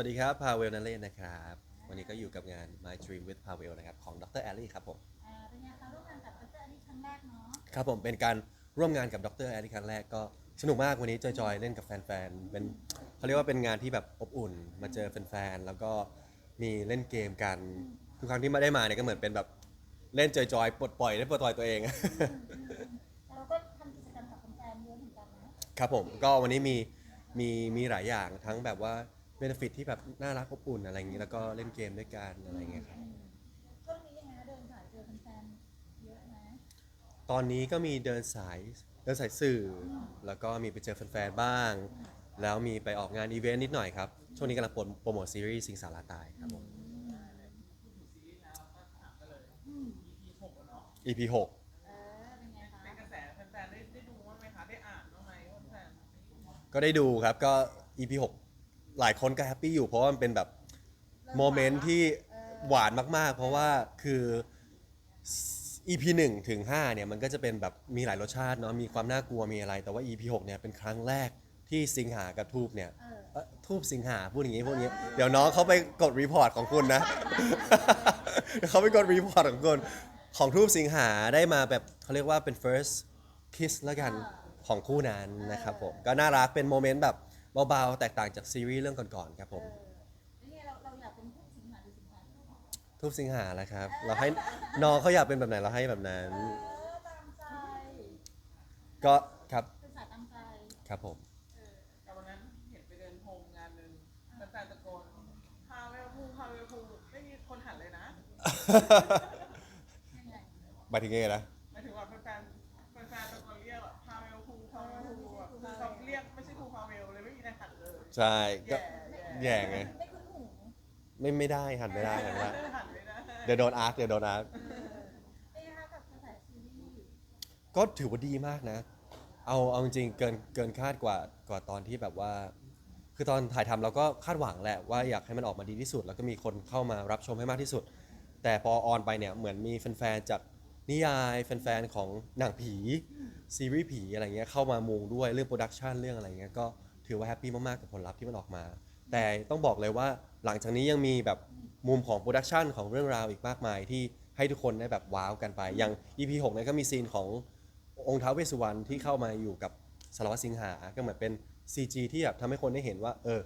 สวัสดีครับ พาเวลนันเล่นนะครับ วันนี้ก็อยู่กับงาน My Dream with Pavel นะครับ ของดรแอลลี่ครับผม อ่าเป็นไงคะร่วมงานกับดรอันนี้ครั้งแรกเนาะครับผมเป็นการร่วมงานกับดรแอลลี่ครั้งแรกก็สนุกมากวันนี้จอยๆ เล่นกับแฟนๆ เป็นเขาเรียกว่าเป็นงานที่แบบอบอุ่น มาเจอแฟนๆ แล้วก็มีเล่นเกมกัน ทุกครั้งที่มาได้มาเนี่ยก็เหมือนเป็นแบบเล่นจอยๆปลดปล่อยได้ปลดปล่อยตัวเองแต่เราก็ทำกิจกรรมกับแฟนๆเยอะเหมือนกันนะครับผมก็วันนี้มีมีมีหลายอย่างทั้งแบบว่า เบนฟิตที่แบบน่ารักอบอุ่นอะไรอย่างนี้แล้วก็เล่นเกมด้วยกันอะไรอย่างเงี้ยครับอืมช่วงนี้ยังไงนะเดินสายเจอแฟนๆเยอะไหมตอนนี้ก็มีเดินสายเดินสายสื่อ แล้วก็มีไปเจอแฟนๆบ้าง แล้วมีไปออกงานอีเวนต์นิดหน่อยครับ ช่วงนี้กำลังโปรโปรโมทซีรีส์สิงสาราตายครับผม EP 6เออเป็นไงคะเป็นกระแสแฟนๆได้ได้ดูบ้างไหมคะ ได้อ่านบ้างไหมว่าแฟนก็ได้ดูครับก็ EP 6 หลายคนก็แฮปปี้อยู่เพราะว่ามันเป็นแบบโมเมนต์ที่หวานมากๆ เพราะว่าคือ EP 1ถึง5เนี่ยมันก็จะเป็นแบบมีหลายรสชาติเนาะมีความน่ากลัวมีอะไร แต่ว่า EP 6เนี่ยเป็นครั้งแรกที่สิงหากับทูบเนี่ยเออเอ่อทูบสิงหาพูดอย่างนี้พูดอย่างนี้ เดี๋ยวน้องเขาไปกดรีพอร์ตของคุณนะ เดี๋ยวเขาไปกดรีพอร์ตของคุณของทูบสิงหาได้มาแบบเขาเรียกว่าเป็น first kiss แล้วกันของคู่นั้นนะครับผม ก็น่ารักเป็นโมเมนต์แบบ เบาๆ แตกต่างจากซีรีส์เรื่องก่อนๆครับผมเออเป็นไงเราเราอยากเป็นผู้สิงหาหรือสิงหาคู่ทูบสิงหาแหละครับ เราให้น้องเขาอยากเป็นแบบไหนเราให้แบบนั้น เออตามใจก็ครับเป็นสายตามใจครับผมๆแต่วันนั้นเห็นไปเดินโฮมงานหนึ่งแฟนๆตะโกนพาเวลพูพาเวลพูไม่มีคนหันเลยนะยังไง หมายถึงไงนะ ใช่ก็แย่ไงไม่คุ้นหูไม่ไม่ได้หันไม่ได้หันไม่ได้เดี๋ยวโดนอาร์คเดี๋ยวโดนอาร์คเป็นไงคะกับกระแสซีรีส์ก็ถือว่าดีมากนะ เอาเอาจริงๆเกินเกินคาดกว่ากว่าตอนที่แบบว่า คือตอนถ่ายทำเราก็คาดหวังแหละว่าอยากให้มันออกมาดีที่สุด แล้วก็มีคนเข้ามารับชมให้มากที่สุด แต่พอออนไปเนี่ยเหมือนมีแฟนๆจากนิยายแฟนๆของหนังผีซีรีส์ผีอะไรเงี้ยเข้ามามุงด้วยเรื่องโปรดักชันเรื่องอะไรเงี้ยก็ ถือว่าแฮปปี้มากๆกับผลลัพธ์ที่มันออกมา แต่ต้องบอกเลยว่าหลังจากนี้ยังมีแบบมุมของโปรดักชันของเรื่องราวอีกมากมายที่ให้ทุกคนได้แบบว้าวกันไป อย่าง EP 6เนี่ยก็มีซีนขององค์ท้าวเวสสุวรรณที่เข้ามาอยู่กับสารวัตรสิงหา ก็เหมือนเป็น CG ที่แบบทำให้คนได้เห็นว่า เออ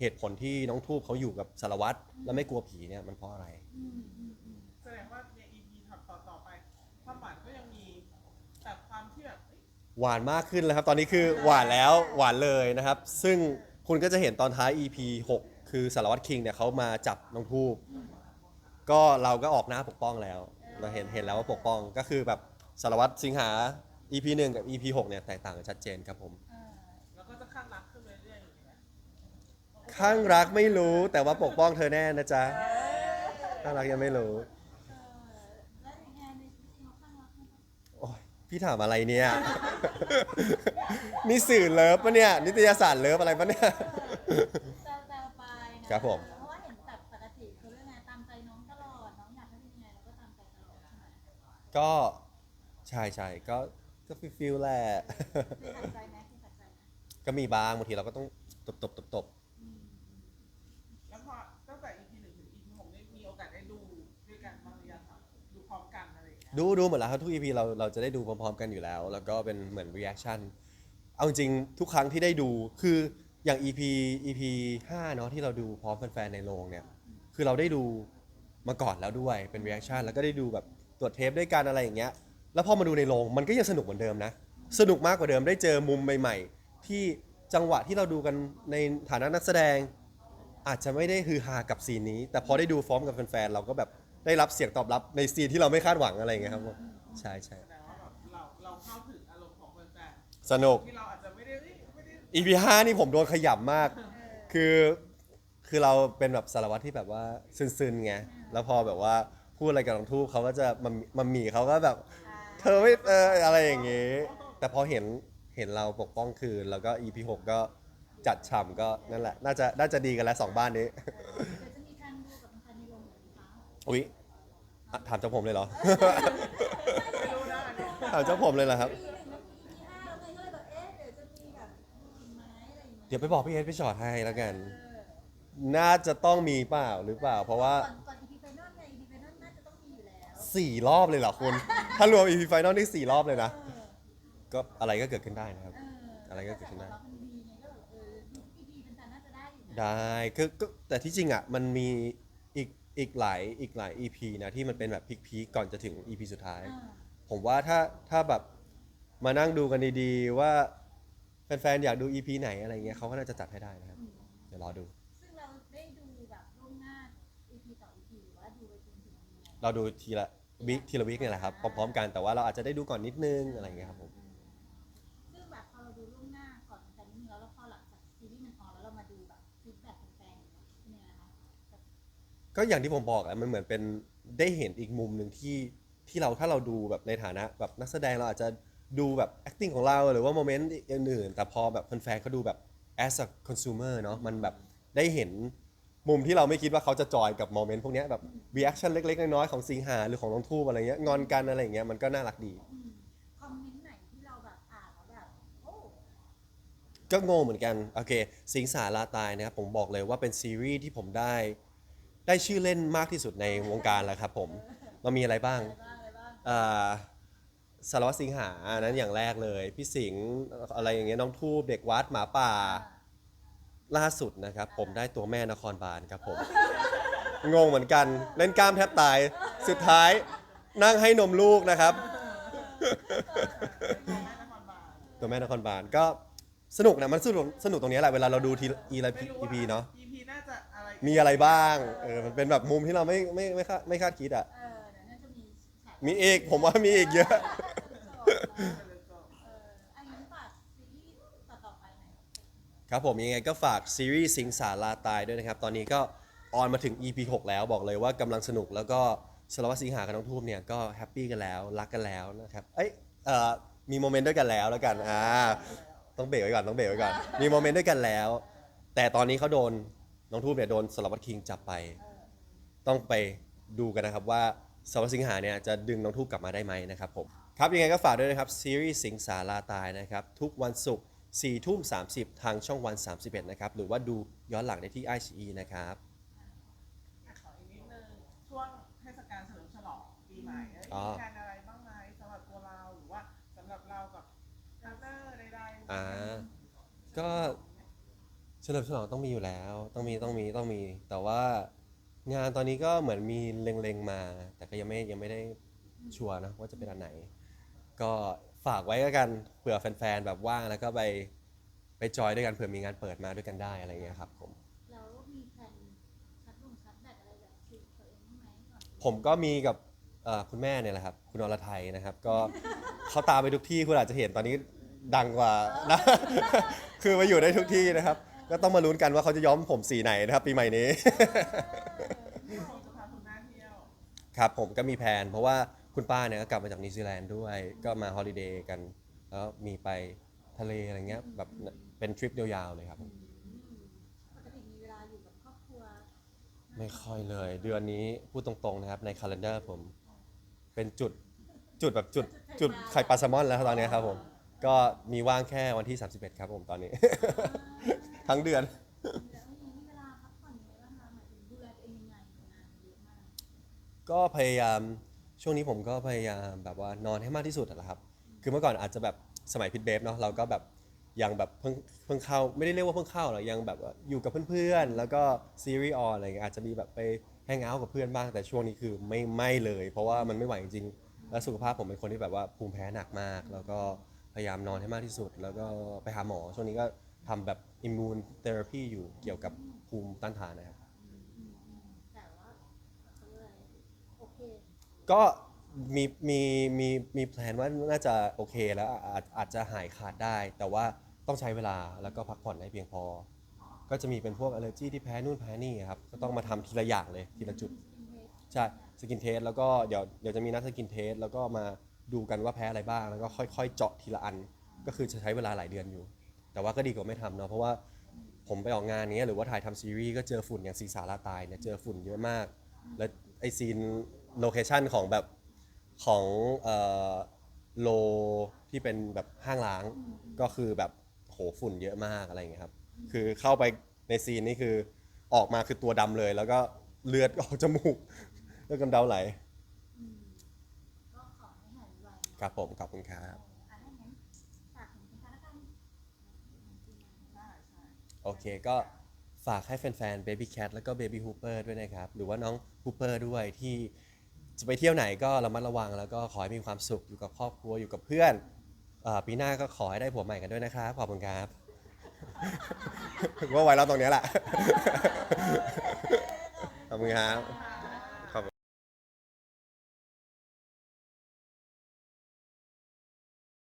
เหตุผลที่น้องทูบเขาอยู่กับสารวัตรแล้วไม่กลัวผีเนี่ยมันเพราะอะไร อืม หวานมากขึ้นแล้วครับ ตอนนี้คือหวานแล้วหวานเลยนะครับ ซึ่งคุณก็จะเห็นตอนท้าย EP 6 คือสารวัตรคิงเนี่ยเขามาจับน้องทูบก็เราก็ออกหน้าปกป้องแล้ว เราเห็นเห็นแล้วว่าปกป้องก็คือแบบสารวัตรสิงหา EP 1 กับ EP 6 เนี่ยแตกต่างกันชัดเจนครับผมเออแล้วก็จะข้างรักขึ้นเรื่อยๆอย่างเงี้ยข้างรักไม่รู้แต่ว่าปกป้องเธอแน่นะจ๊ะข้างรักยังไม่รู้ พี่ถามอะไรเนี่ย นี่สื่อเลิฟปะเนี่ย นิตยสารเลิฟอะไรปะเนี่ย แซวๆไปนะครับผม เพราะว่าเห็นแบบปกติคือเรื่องไงตามใจน้องตลอด น้องอยากให้เป็นยังไงเราก็ตามใจตลอดใช่ไหมก็ใช่ใช่ก็ก็ฟิลฟิลแหละ คือขัดใจไหมคือขัดใจไหมก็มีบ้างบางทีเราก็ต้องตบตบตบตบ ดูดูหมดแล้วครับทุก EP เราเราจะได้ดูพร้อมๆกันอยู่แล้ว แล้วก็เป็นเหมือน reaction เอาจริงๆทุกครั้งที่ได้ดูคืออย่าง EP EP 5เนาะที่เราดูพร้อมแฟนๆในโรงเนี่ยคือเราได้ดูมาก่อนแล้วด้วยเป็น reaction แล้วก็ได้ดูแบบตรวจเทปด้วยกันอะไรอย่างเงี้ยแล้วพอมาดูในโรงมันก็ยังสนุกเหมือนเดิมนะ สนุกมากกว่าเดิมได้เจอมุมใหม่ ๆ ที่จังหวะที่เราดูกันในฐานะนักแสดง อาจจะไม่ได้ฮือฮากับซีนนี้ แต่พอได้ดูพร้อมกับแฟนๆเราก็แบบ ได้รับเสียงตอบรับในซีนที่เราไม่คาดหวังอะไรอย่างเงี้ยครับผมใช่ใช่แสดงว่าแบบเราเราเข้าถึงอารมณ์ของแฟนสนุก ๆที่เราอาจจะไม่ได้เอ้ยไม่ได้ EP 5นี่ผมโดนขยำมาก คือคือเราเป็นแบบสารวัตรที่แบบว่าซึนๆไง แล้วพอแบบว่าพูดอะไรกับน้องทูบเขาก็จะมามาหมี่เขาก็แบบ เธอไม่เอออะไรอย่างงี้ แต่พอเห็นเห็นเราปกป้องคืน แล้วก็ EP 6ก็จัดฉ่ำก็นั่นแหละ น่าจะน่าจะดีกันแล้วสองบ้านนี้ เดี๋ยวจะมีการดูกับแฟนๆในโรงเหมือนกันคะอุ๊ย อะถามเจ้าผมเลยเหรอ ไม่รู้นะอันนี้ถามเจ้าผมเลยเหรอครับปีหนึ่งแล้วปีห้าแล้วไงก็เลยแบบเอ๊ะเดี๋ยวจะมีแบบอีกไหมอะไรอย่างเงี้ยเดี๋ยวไปบอกพี่เอสพี่ชอตให้แล้วกันเออน่าจะต้องมีเปล่าหรือเปล่า เพราะว่า ก่อนก่อน EP Final ไง EP Final น่าจะต้องมีอยู่แล้วสี่รอบเลยเหรอคุณ ถ้ารวม EP Final นี่สี่รอบเลยนะเออก็อะไรก็เกิดขึ้นได้นะครับ เอออะไรก็เกิดขึ้นได้ แต่ว่ามันดีไงก็แบบเออ EP เป็นแต่น่าจะได้อยู่นะได้คือก็แต่ที่จริงอะ มันมีอีก อีกหลายอีกหลาย EP นะที่มันเป็นแบบพีคๆก่อนจะถึง EP สุดท้ายเออผมว่าถ้าถ้าแบบมานั่งดูกันดีๆว่าแฟนๆอยากดู EP ไหนอะไรเงี้ยเขาก็น่าจะจัดให้ได้นะครับ เดี๋ยวรอดู ซึ่งเราได้ดูแบบล่วงหน้า EP ต่อ EP หรือว่าดูไปจนถึงวันนี้เราดูทีละวิทีละวิกเนี่ยแหละครับพร้อมๆกันแต่ว่าเราอาจจะได้ดูก่อนนิดนึงอะไรเงี้ยครับผม ก็อย่างที่ผมบอกอะมันเหมือนเป็นได้เห็นอีกมุมหนึ่งที่ที่เราถ้าเราดูแบบในฐานะแบบนักแสดงเราอาจจะดูแบบ acting ของเราหรือว่าโมเมนต์อื่นๆแต่พอแบบแฟนๆเขาดูแบบ as a consumer เนาะมันแบบได้เห็นมุมที่เราไม่คิดว่าเขาจะจอยกับโมเมนต์พวกเนี้ยแบบ reaction เล็กๆ น้อยๆ ของสิงหาหรือของน้องทูบอะไรเงี้ยงอนกันอะไรอย่างเงี้ยมันก็น่ารักดีอืมคอมเมนต์ไหนที่เราแบบอ่านแล้วแบบโอ้ก็งงเหมือนกัน โอเค สิงสาราตายนะครับผมบอกเลยว่าเป็นซีรีส์ที่ผมได้ ได้ชื่อเล่นมากที่สุดในวงการแล้วครับผมมันมีอะไรบ้างอะไรบ้างอะไรบ้างอ่าสารวัตรสิงหาอันนั้นอย่างแรกเลย พี่สิงห์อะไรอย่างเงี้ยน้องทูบเด็กวัดหมาป่าล่าสุดนะครับ ผมได้ตัวแม่นครบาลครับผม งงเหมือนกันเล่นกล้ามแทบตายสุดท้ายนั่งให้นมลูกนะครับ ตัวแม่นครบาลก็สนุกนะมันสนุกสนุกตรงนี้แหละเวลาเราดูทีอีไรพีเนาะ EP มีอะไรบ้างเออมันเป็นแบบมุมที่เราไม่ไม่ไม่คาดไม่คาดคิดอะ เออเดี๋ยวน่าจะมีฉากมีอีกผมว่ามีอีกเยอะไปเลยจบเอออันนี้ฝากซีรีส์ต่อๆไปหน่อย ครับผมยังไงก็ฝากซีรีส์สิงสาราตายด้วยนะครับ ตอนนี้ก็ออนมาถึง EP 6 แล้วบอกเลยว่ากำลังสนุกแล้วก็สารวัตรสิงหากับน้องทูบเนี่ยก็แฮปปี้กันแล้ว รักกันแล้วนะครับเอ้ยเอ่อมีโมเมนต์ด้วยกันแล้วแล้วกันอ่าต้องเบรกไว้ก่อนต้องเบรกไว้ก่อนมีโมเมนต์ด้วยกันแล้ว แต่ตอนนี้เขาโดน น้องทูบเนี่ยโดนสารวัตรคิงจับไป ต้องไปดูกันนะครับว่าสารวัตรสิงหาเนี่ยจะดึงน้องทูบกลับมาได้ไหมนะครับผมครับยังไงก็ฝากด้วยนะครับซีรีส์สิงสาราตายนะครับทุกวันศุกร์4ทุ่ม30 ทางช่องวัน 31 นะครับ หรือว่าดูย้อนหลังได้ที่ i อ e นะครับอะขออีกนิดนึงช่วงเทศกาลเฉลิมฉลองปีใหม่เอ้ยอ๋อมีการอะไรบ้างไหมสำหรับตัวเราหรือว่าสำหรับเรากับพาร์ทเนอร์ใดๆ อ่า ก็ เฉลิมฉลองต้องมีอยู่แล้ว ต้องมีต้องมีต้องมี แต่ว่างานตอนนี้ก็เหมือนมีเล็งๆมา แต่ก็ยังไม่ยังไม่ได้ชัวร์นะว่าจะเป็นอันไหน ก็ฝากไว้แล้วกันเผื่อแฟนๆแบบว่างแล้วก็ไปไปจอยด้วยกันเผื่อมีงานเปิดมาด้วยกันได้อะไรเงี้ยครับผมแล้วมีแผนชัดลงชัดแบตอะไรแบบคือตัวเองบ้างไหมก่อนผมก็มีกับเอ่อคุณแม่เนี่ยแหละครับ คุณอรไทยนะครับ ก็เขาตามไปทุกที่คุณอาจจะเห็นตอนนี้ดังกว่านะ คือมาอยู่ได้ทุกที่นะครับ ก็ต้องมาลุ้นกันว่าเขาจะย้อมผมสีไหนนะครับ ปีใหม่นี้ ครับผมก็มีแผน เพราะว่าคุณป้าเนี่ยก็กลับมาจากนิวซีแลนด์ด้วย ก็มาฮอลิเดย์กันแล้วมีไปทะเลอะไรเงี้ยแบบเป็นทริปยาวๆเลยครับผมอืมปกติมีเลยครอบไม่ค่อยเลย เดือนนี้พูดตรงๆนะครับใน calendar ผม เป็นจุดจุดแบบจุดจุดไข่ปลาแซลมอนแล้วตอนนี้ครับผม ก็มีว่างแค่วันที่ 31 ครับผมตอนนี้ ทั้งเดือนแล้วมีเวลาพักผ่อนยังไงบ้างคะหมายถึงดูแลตัวเองยังไงงานเยอะมากก็พยายามช่วงนี้ผมก็พยายามแบบว่านอนให้มากที่สุดอะนะครับ คือเมื่อก่อนอาจจะแบบสมัยพิทเบฟเนาะเราก็แบบยังแบบเพิ่งเพิ่งเข้าไม่ได้เรียกว่าเพิ่งเข้าหรอกยังแบบว่าอยู่กับเพื่อนๆ แล้วก็ซีรีส์ออนอะไรเงี้ยอาจจะมีแบบไปแฮงเอาท์กับเพื่อนบ้างแต่ช่วงนี้คือไม่ไม่เลย เพราะว่ามันไม่ไหวจริงๆแล้วสุขภาพผมเป็นคนที่แบบว่าภูมิแพ้หนักมาก แล้วก็พยายามนอนให้มากที่สุด แล้วก็ไปหาหมอช่วงนี้ก็ทำแบบ อิมมูนเทอราพีอยู่เกี่ยวกับภูมิต้านทานนะครับอืมอืมแต่ว่าเขาเรียกอะไรโอเคก็มีมีมีมีแพลนว่าน่าจะโอเคแล้วอาจอาจจะหายขาดได้ แต่ว่าต้องใช้เวลาแล้วก็พักผ่อนให้เพียงพอ ก็จะมีเป็นพวกอ l ลเลอร์จีที่แพ้นู่นแพ้นี่ครับก็ต้องมาทำทีละอย่างเลยทีละจุดใช่สกินเทสแล้วก็เดี๋ยวเดี๋ยวจะมีนัดสกินเทสแล้วก็มาดูกันว่าแพ้อะไรบ้าง แล้วก็ค่อยๆ เจาะทีละอัน ก็คือจะใช้เวลาหลายเดือนอยู่ แต่ว่าก็ดีกว่าไม่ทำเนาะเพราะว่าผมไปออกงานเนี้ยหรือว่าถ่ายทำซีรีส์ก็เจอฝุ่นอย่างซีสาราตายเนี่ยเจอฝุ่นเยอะมาก แล้วไอซีนโลเคชันของแบบของเอ่อโลที่เป็นแบบห้างล้างก็คือแบบโหฝุ่นเยอะมากอะไรอย่างเงี้ยครับ คือเข้าไปในซีนนี่คือออกมาคือตัวดำเลย แล้วก็เลือดออกจมูกเลือดกำเดาไหลอืมก็ขอให้หายไวๆครับผมขอบคุณครับ อะถ้างั้นฝากถึงคุณค้าแล้วกัน ใช่ใช่ โอเคก็ฝากให้แฟนๆ Baby Cat แล้วก็ Baby Hooper ด้วยนะครับ หรือว่าน้อง Hooper ด้วยที่จะไปเที่ยวไหนก็ระมัดระวัง แล้วก็ขอให้มีความสุขอยู่กับครอบครัวอยู่กับเพื่อนอปีหน้าก็ขอให้ได้ผัวใหม่กันด้วยนะครับ ขอบคุณครับ ว่าไว้แล้วตรงนี้แหละขอบคุณครับ